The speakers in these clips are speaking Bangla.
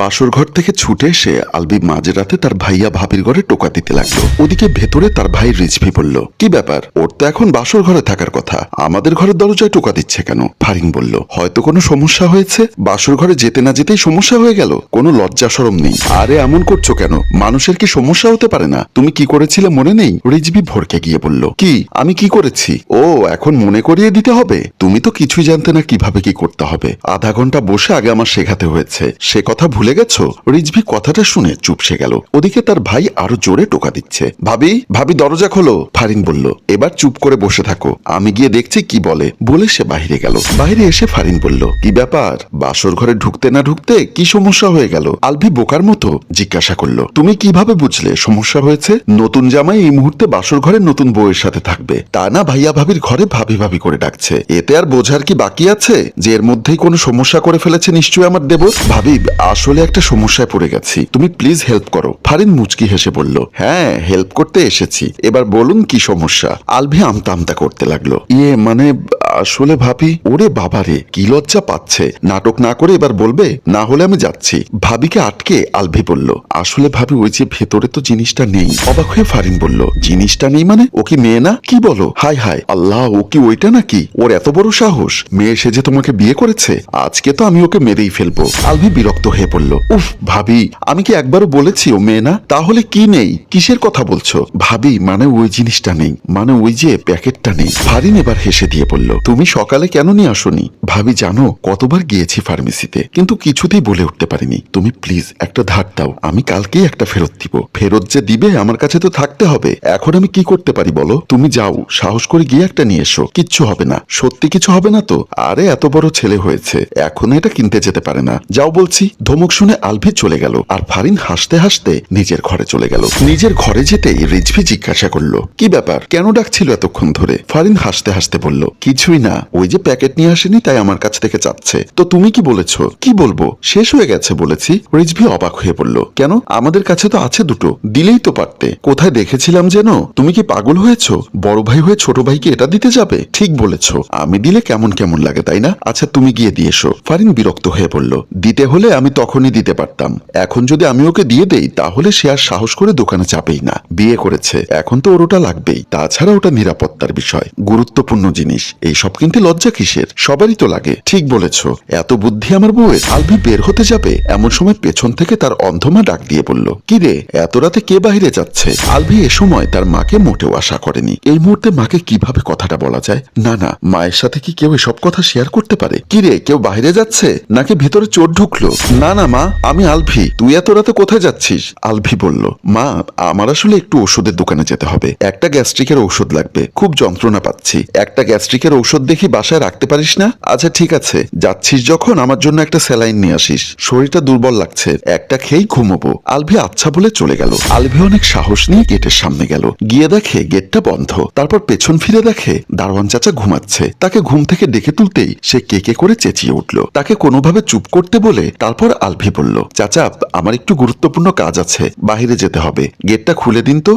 বাসর ঘর থেকে ছুটে এসে আলবি মাঝরাতে তার ভাইয়া ভাবির ঘরে টোকা দিতে লাগল। ওদিকে ভেতরে তার ভাই রিজভি বলল, কি ব্যাপার? ওর তো এখন বাসর ঘরে থাকার কথা। আমাদের ঘরের দরজায় টোকা দিচ্ছে কেন? ফারিন বলল, হয়তো কোনো সমস্যা হয়েছে? বাসর ঘরে যেতে না যেতেই সমস্যা হয়ে গেল? কোনো লজ্জা সরম নেই। আরে এমন করছ কেন? মানুষের কি সমস্যা হতে পারে না? তুমি কি করেছিলে মনে নেই? রিজভি ভরকে গিয়ে বলল, কি? আমি কি করেছি? ও, এখন মনে করিয়ে দিতে হবে। তুমি তো কিছুই জানতে না কীভাবে কি করতে হবে। আধা ঘণ্টা বসে আগে আমার শেখাতে হয়েছে। সে কথা ভুলে গেছো? রিজভি কথাটা শুনে চুপসে গেল। ওদিকে তার ভাই আরও জোরে টোকা দিচ্ছে। ভাবি ভাবি, দরজা খোলো, ফারিন বলল। এবার চুপ করে বসে থাকো। আমি গিয়ে দেখছি কি বলে। বলে সে বাইরে গেল। বাইরে এসে ফারিন বলল, কি ব্যাপার? বাসর ঘরে ঢুকতে না ঢুকতে কি সমস্যা হয়ে গেল? আলভি বোকার মতো জিজ্ঞাসা করল, তুমি কীভাবে বুঝলে সমস্যা হয়েছে? নতুন জামাই এই মুহূর্তে বাসর ঘরে নতুন বউয়ের সাথে থাকবে। তা না ভাইয়া ভাবির ঘরে ভাবি ভাবি করে ডাকছে। এতে আর বোঝার কি বাকি আছে? যে এর মধ্যেই কোনো সমস্যা করে ফেলেছে নিশ্চয়ই আমার দেব ভাবি আসলে একটা সমস্যায় পড়ে গেছি। তুমি প্লিজ হেল্প করো। ফারিন মুচকি হেসে বলল হ্যাঁ হেল্প করতে এসেছি। এবার বলুন কি সমস্যা? আলভি আমতা আমতা করতে লাগল। ইয়ে মানে আসলে ভাবি, ওরে বাবারে কি লজ্জা পাচ্ছে। নাটক না করে এবার বলবে, না হলে আমি যাচ্ছি। ভাবিকে আটকে আলভি বলল, আসলে ভাবি, ওই যে ভেতরে তো জিনিসটা নেই। অবাক হয়ে ফারিন বলল, জিনিসটা নেই মানে? ও কি মেয়ে না? কি বলো? হাই হাই আল্লাহ, ও কি ওইটা নাকি? ওর এত বড় সাহস? মেয়ে সে যে তোমাকে বিয়ে করেছে? আজকে তো আমি ওকে মেরেই ফেলব। আলভি বিরক্ত হয়ে পড়ল। উফ, ভাবি, আমি কি একবারও বলেছি ও মেয়ে না? তাহলে কি নেই? কিসের কথা বলছো? ভাবি মানে ওই জিনিসটা নেই। মানে ওই যে প্যাকেটটা নেই। ফারিন এবার হেসে দিয়ে বলল তুমি সকালে কেন নিয়ে আসোনি? ভাবি, জানো, কতবার গিয়েছি ফার্মেসিতে, কিন্তু কিছুতেই বলে উঠতে পারিনি। তুমি প্লিজ একটা ধার দাও। আমি কালকেই একটা ফেরত দিব। ফেরত যে দিবে, আমার কাছে তো থাকতে হবে। এখন আমি কি করতে পারি বলো? তুমি যাও, সাহস করে গিয়ে একটা নিয়ে এসো। কিচ্ছু হবে না। সত্যি কিছু হবে না তো? আরে, এত বড় ছেলে হয়েছে। এখন এটা কিনতে যেতে পারে না। যাও বলছি ধমক শুনে আলভি চলে গেল আর ফারিন হাসতে হাসতে নিজের ঘরে চলে গেল। নিজের ঘরে যেতেই রিজভি জিজ্ঞাসা করল, কি ব্যাপার? কেন ডাকছিল এতক্ষণ ধরে? ফারিন হাসতে হাসতে বলল, কিছুই না। ওই যে প্যাকেট নিয়ে আসেনি তাই আমার কাছ থেকে চাচ্ছে। তো তুমি কি বলেছ? কি বলব? শেষ হয়ে গেছে বলেছি। রিজভি অবাক হয়ে বলল, কেন? আমাদের কাছে তো আছে দুটো। দিলেই তো পারতে। কোথায় দেখেছিলাম যেন? তুমি কি পাগল হয়েছো? বড় ভাই হয়ে ছোট ভাইকে এটা দিতে যাবে? ঠিক বলেছ। আমি দিলে কেমন কেমন লাগে, তাই না? আচ্ছা তুমি গিয়ে দিয়ে এসো। ফারিন বিরক্ত হয়ে বলল, দিতে হলে আমি তখনই দিতে পারতাম। এখন যদি আমি ওকে দিয়ে দেই, তাহলে সে আর সাহস করে দোকানে চাপেই না। বিয়ে করেছে। এখন তো ওর ওটা লাগবেই। তাছাড়া ওটা নিরাপত্তার বিষয়। গুরুত্বপূর্ণ জিনিস। এই সব কিনতে লজ্জা কিসের? সবারই তো লাগে। ঠিক বলেছ। এত বুদ্ধি আমার বউয়ের। আলভি বের হতে যাবে। এমন সময় পেছন থেকে তার অন্ধমা ডাক দিয়ে বলল, কি রে, এত রাতে কে বাহিরে যাচ্ছে? আলভি এ সময় তার মাকে মোটেও আশা করেনি। এই মুহূর্তে মাকে কীভাবে কথাটা বলা যায়? না না। মায়ের সাথে কি কেউ এসব কথা শেয়ার করতে পারে? কি রে, কেউ বাইরে যাচ্ছে? নাকি ভেতরে চোর ঢুকলো? না না মা, আমি আলভি। তুই এত রাতে কোথায় যাচ্ছিস? আলভি বলল, মা, আমার আসলে একটু ওষুধের দোকানে যেতে হবে। একটা গ্যাস্ট্রিকের ঔষধ লাগবে। খুব যন্ত্রণা পাচ্ছি। একটা গ্যাস্ট্রিকের ঔষধ দেখি বাসায় রাখতে পারিস না? আচ্ছা ঠিক আছে। যাচ্ছিস যখন, আমার জন্য একটা স্যালাইন নিয়ে আসিস। শরীরটা দুর্বল লাগছে। একটা খেয়েই ঘুমোবো। আলভি আচ্ছা বলে চলে গেল। আলভি অনেক সাহস নিয়ে গেটের সামনে গেল। গিয়ে দেখে গেটটা বন্ধ। তারপর পেছন ফিরে দেখে দারোয়ান চাচা ঘুমাচ্ছে। তাকে ঘুম থেকে ডেকে তুলতেই সে কেকে করে চেঁচিয়ে উঠল। তাকে কোনোভাবে চুপ করতে বলে তারপর আলভি বলল চাচা, আমার একটু গুরুত্বপূর্ণ কাজ আছে। বাইরে যেতে হবে। গেটটা খুলে দিন তো।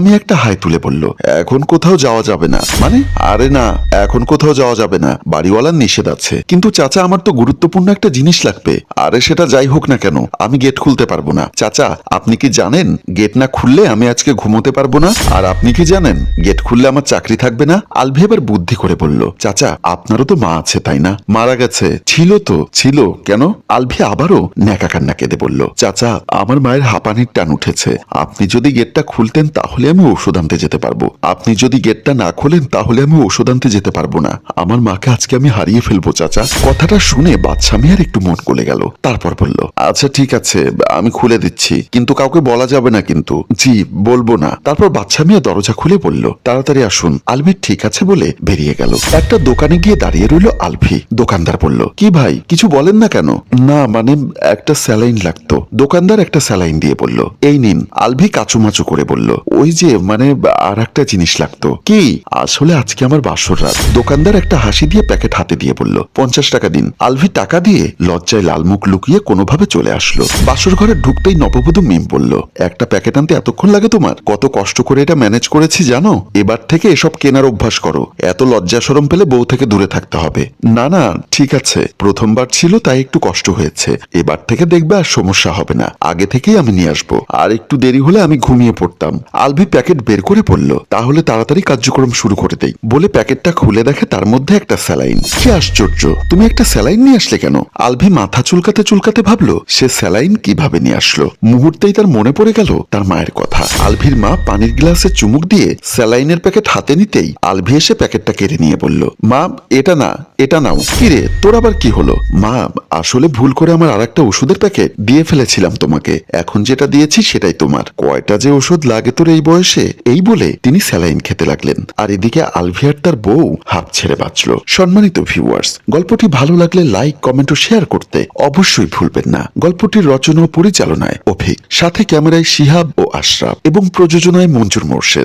মেয়ে একটা হাই তুলে বলল, এখন কোথাও যাওয়া যাবে না। মানে? আরে না, এখন কোথাও যাওয়া যাবে না। বাড়িওয়ালার নিষেধ আছে। কিন্তু চাচা, আমার তো গুরুত্বপূর্ণ একটা জিনিস লাগবে। আরে সেটা যাই হোক না কেন, আমি গেট খুলতে পারব না। চাচা, আপনি কি জানেন, গেট না খুললে আমি আজকে ঘুমোতে পারব না? আর আপনি কি জানেন, গেট খুললে আমার চাকরি থাকবে না? আলভি এবার বুদ্ধি করে বলল, চাচা, আপনারও তো মা আছে, তাই না? মারা গেছে। ছিল তো, ছিল। কেন? আলভি আবারও ন্যাকা কান্না কেঁদে বলল, চাচা, আমার মায়ের হাঁপানির টান উঠেছে। আপনি যদি গেটটা খুলতেন, তাহলে আমি ওষুধ আনতে যেতে পারব। আপনি যদি গেটটা না খোলেন, তাহলে আমি ওষুধ আনতে যেতে পারব না। আমার মাকে আজকে আমি হারিয়ে ফেলব, চাচা। কথাটা শুনে বাচ্চা মেয়ের একটু মন গলে গেল। তারপর বলল আচ্ছা ঠিক আছে, আমি খুলে দিচ্ছি, কিন্তু কাউকে বলা যাবে না কিন্তু। জি, বলব না। তারপর বাচ্চা মেয়ে দরজা খুলে বলল, তাড়াতাড়ি আসুন আলভি ঠিক আছে বলে বেরিয়ে গেল। একটা দোকানে গিয়ে দাঁড়িয়ে রইল আলভি দোকানদার বলল, কি ভাই, কিছু বলেন না কেন? না মানে একটা স্যালাইন লাগতো। দোকানদার একটা স্যালাইন দিয়ে বলল, এই নিন। আলভি কাচুমাচু করে বলল, ওই যে মানে আর একটা জিনিস লাগতো। কি? আসলে আজকে আমার বাসর রাত। দোকানদার একটা হাসি দিয়ে প্যাকেট হাতে দিয়ে বলল, পঞ্চাশ টাকা দিন। আলভি টাকা দিয়ে লজ্জায় লাল মুখ লুকিয়ে কোনোভাবে চলে আসলো। বাসর ঘরে ঢুকতেই নববধূ মিম বলল, একটা প্যাকেট আনতে এতক্ষণ লাগে তোমার? কত কষ্ট করে এটা ম্যানেজ করেছি জানো? এবার থেকে এসব কেনার অভ্যাস করো। এত লজ্জা সরম পেলে বউ থেকে দূরে থাকতে হবে। না না, ঠিক আছে। প্রথমবার ছিল, তাই একটু কষ্ট হয়েছে। এবার এবার থেকে দেখবে আর সমস্যা হবে না। আগে থেকেই আমি নিয়ে আসব। আর একটু দেরি হলে আমি ঘুমিয়ে পড়তাম। আলভি প্যাকেট বের করে পড়ল তাহলে তাড়াতাড়ি কার্যক্রম শুরু করে দেই। বলে প্যাকেটটা খুলে দেখে তার মধ্যে একটা স্যালাইন। কি আশ্চর্য! তুমি একটা স্যালাইন নিয়ে আসলে কেন? আলভি মাথা চুলকাতে চুলকাতে ভাবলো, সে স্যালাইন কীভাবে নিয়ে আসলো? মুহূর্তেই তার মনে পড়ে গেল তার মায়ের কথা। আলভির মা পানির গ্লাসে চুমুক দিয়ে স্যালাইনের প্যাকেট হাতে নিতেই আলভি এসে প্যাকেটটা কেড়ে নিয়ে বলল, মা, এটা না, এটা নাও। কিরে তোর আবার কি হলো? মা, আসলে ভুল করে আমার আর একটা ওষুধের প্যাকেট দিয়ে ফেলেছিলাম তোমাকে। এখন যেটা দিয়েছি সেটাই তোমার। কয়টা যে ওষুধ লাগে তোর এই বয়সে? এই বলে তিনি স্যালাইন খেতে লাগলেন। আর এদিকে আলভিয়ার তার বউ হাফ ছেড়ে বাঁচল। সম্মানিত ভিউয়ার্স, গল্পটি ভালো লাগলে লাইক, কমেন্ট ও শেয়ার করতে অবশ্যই ভুলবেন না। গল্পটির রচনা ও পরিচালনায় অভিক। সাথে ক্যামেরায় শিহাব ও আশরাফ এবং প্রযোজনায় মঞ্জুর মোর্শেদ।